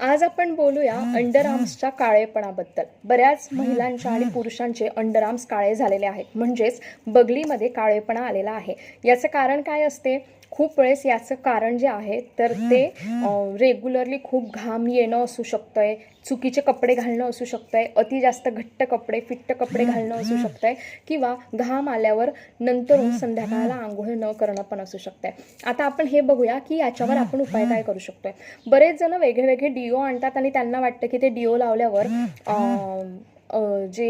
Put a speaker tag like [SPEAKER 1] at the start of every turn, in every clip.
[SPEAKER 1] आज आपण बोलूया अंडर आर्म्सच्या काळेपणाबद्दल. बऱ्याच महिलांच्या आणि पुरुषांचे अंडर आर्म्स काळे झालेले आहेत. म्हणजेच बगलीमध्ये काळेपणा आलेला आहे. याचं कारण काय असते? खूप वेळेस याचं कारण जे आहे तर ते रेग्युलरली खूप घाम येणं असू शकतंय चुकीचे कपडे घालणं असू शकतंय अति जास्त घट्ट कपडे फिट्ट कपडे घालणं असू शकतंय किंवा घाम आल्यावर नंतरून संध्याकाळला आंघोळ न करणं पण असू शकतंय. आता आपण हे बघूया की याच्यावर आपण उपाय काय करू शकतोय? बरेच जण वेगळे वेगळे डिओ आणतात आणि त्यांना वाटतं की ते डिओ लावल्यावर जे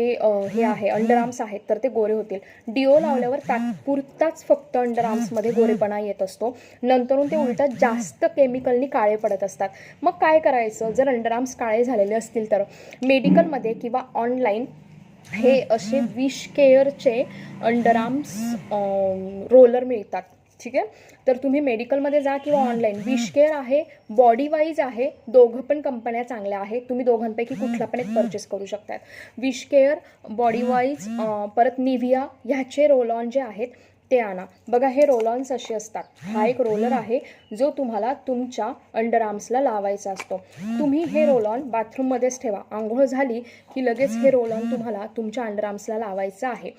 [SPEAKER 1] हे आहे अंडर आर्म्स आहेत तर ते गोरे होतील. डिओ लावल्यावर तात्पुरताच फक्त अंडर आर्म्समध्ये गोरेपणा येत असतो. नंतरून ते उलट जास्त केमिकलनी काळे पडत असतात. मग काय करायचं? जर अंडर आर्म्स काळे झालेले असतील तर मेडिकलमध्ये किंवा ऑनलाईन हे असे विश केअरचे अंडर आर्म्स रोलर मिळतात. ठीक आहे? तर तुम्ही मेडिकलमध्ये जा किंवा ऑनलाईन विश केअर आहे बॉडी वाईज आहे दोघं पण कंपन्या चांगल्या आहेत. तुम्ही दोघांपैकी कुठला पण एक परचेस करू शकतात विश केअर बॉडी वाईज परत निव्हिया ह्याचे रोल ऑन जे आहेत ते आणा. बघा हे रोल ऑन्स असे असतात. हा एक रोलर आहे जो तुम्हाला तुमच्या अंडर आर्म्सला लावायचा असतो. तुम्ही हे रोल ऑन बाथरूममध्येच ठेवा. आंघोळ झाली की लगेच हे रोल ऑन तुम्हाला तुमच्या अंडर आर्म्सला लावायचं आहे.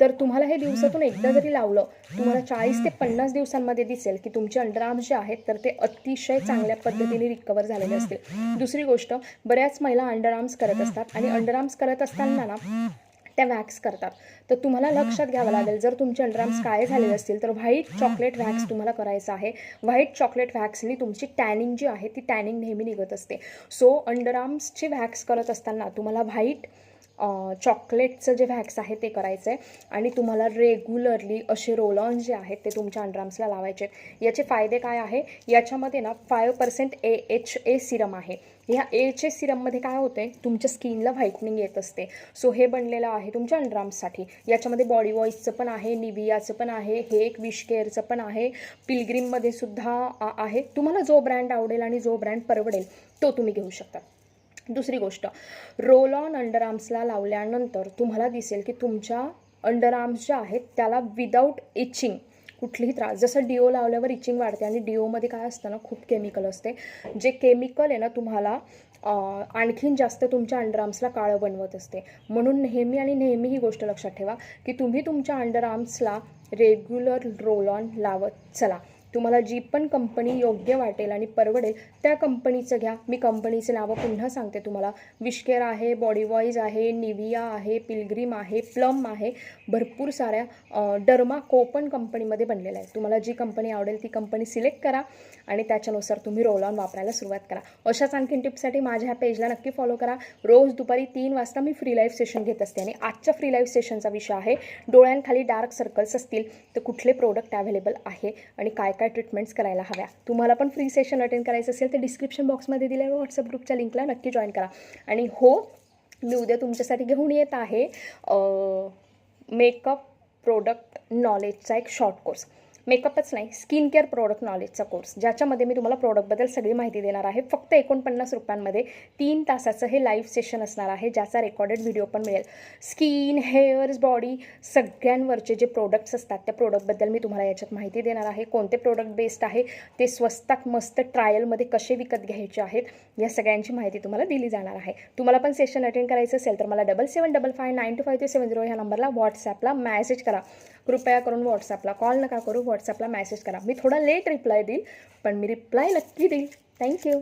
[SPEAKER 1] तर तुम्हाला हे दिवसातून एकदा जरी लावलं तुम्हाला चाळीस ते पन्नास दिवसांमध्ये दिसेल की तुमचे अंडर आर्म्स जे आहेत तर ते अतिशय चांगल्या पद्धतीने रिकवर झालेले असतील. दुसरी गोष्ट बऱ्याच महिला अंडर आर्म्स करत असतात आणि अंडर आर्म्स करत असताना ना त्या वॅक्स करतात. तर तुम्हाला लक्षात घ्यावं लागेल जर तुमचे अंडरआर्म्स काळे झालेले असतील तर व्हाईट चॉकलेट वॅक्स तुम्हाला करायचं आहे. व्हाईट चॉकलेट वॅक्सनी तुमची टॅनिंग जी आहे ती टॅनिंग नेहमी निघत असते. सो अंडरआर्म्सची वॅक्स करत असताना तुम्हाला व्हाईट चॉकलेटचं जे व्हॅक्स आहे ते करायचं आहे आणि तुम्हाला रेग्युलरली असे रोल ऑन जे आहेत ते तुमच्या अंडरआर्म्सला लावायचे आहेत. याचे फायदे काय आहे? याच्यामध्ये ना five percent A H A serum आहे. ह्या एच ए सिरममध्ये काय होते तुमच्या स्किनला व्हाईटनिंग येत असते. सो हे बनलेलं आहे तुमच्या अंडरआर्म्ससाठी याच्यामध्ये बॉडी वॉईसचं पण आहे निवियाचं पण आहे हे एक विश केअरचं पण आहे. पिलग्रीममध्ये सुद्धा आहे. तुम्हाला जो ब्रँड आवडेल आणि जो ब्रँड परवडेल तो तुम्ही घेऊ शकता. दुसरी गोष्ट रोल ऑन अंडर आर्म्सला लावल्यानंतर तुम्हाला दिसेल की तुमच्या अंडर आर्म्स ज्या आहेत त्याला विदाऊट इचिंग कुठलीही त्रास जसं डिओ लावल्यावर इचिंग वाढते आणि डिओमध्ये काय असतं ना खूप केमिकल असते. जे केमिकल आहे ना तुम्हाला आणखीन जास्त तुमच्या अंडरआर्म्सला काळं बनवत असते. म्हणून नेहमी आणि नेहमी ही गोष्ट लक्षात ठेवा की तुम्ही तुमच्या अंडर आर्म्सला रेग्युलर रोल ऑन लावत चला. तुम्हाला जी पण कंपनी योग्य वाटेल आणि परवडेल त्या कंपनीचं घ्या. मी कंपनीचं नावं पुन्हा सांगते तुम्हाला. विशकेअर आहे बॉडी वॉईज आहे निविया आहे पिलग्रीम आहे प्लम आहे. भरपूर साऱ्या डर्मा कोपन कंपनीमध्ये बनलेल्या आहे तुम्हाला जी कंपनी आवडेल ती कंपनी सिलेक्ट करा आणि त्याच्यानुसार तुम्ही रोल ऑन वापरायला सुरुवात करा. अशाच आणखीन टिप्ससाठी माझ्या ह्या पेजला नक्की फॉलो करा. रोज दुपारी तीन वाजता मी फ्री लाईव्ह सेशन घेत असते आणि आजच्या फ्री लाईव्ह सेशनचा विषय आहे डोळ्यांखाली डार्क सर्कल्स असतील तर कुठले प्रोडक्ट अवेलेबल आहे आणि काय काय ट्रीटमेंट्स करायला हव्या. तुम्हाला पण फ्री सेशन अटेंड करायचं असेल तर डिस्क्रिप्शन बॉक्समध्ये दिलेल्या व्हॉट्सअप ग्रुपच्या लिंकला नक्की जॉईन करा. आणि हो मी उद्या तुमच्यासाठी घेऊन येत आहे मेकअप प्रोडक्ट नॉलेजचा एक शॉर्ट कोर्स मेकअपच नाही स्किन केअर प्रोडक्ट नॉलेजचा कोर्स ज्याच्यामध्ये मी तुम्हाला प्रोडक्टबद्दल सगळी माहिती देणार आहे. फक्त एकोणपन्नास रुपयांमध्ये तीन तासाचं हे लाईव्ह सेशन असणार आहे ज्याचा रेकॉर्डेड व्हिडिओ पण मिळेल. स्किन हेअर्स बॉडी सगळ्यांवरचे जे प्रोडक्ट्स असतात त्या प्रोडक्टबद्दल मी तुम्हाला याच्यात माहिती देणार आहे. कोणते प्रोडक्ट बेस्ड आहे ते स्वस्तात मस्त ट्रायलमध्ये कसे विकत घ्यायचे आहेत या सगळ्यांची माहिती तुम्हाला दिली जाणार आहे. तुम्हाला पण सेशन अटेंड करायचं असेल तर मला double seven double five nine two five two seven zero ह्या नंबरला व्हॉट्सॲपला मॅसेज करा. कृपया करून व्हॉट्सअपला कॉल नका करू. व्हॉट्सअपला मॅसेज करा. मी थोडा लेट रिप्लाय देईल पण मी रिप्लाय नक्की देईल. थँक्यू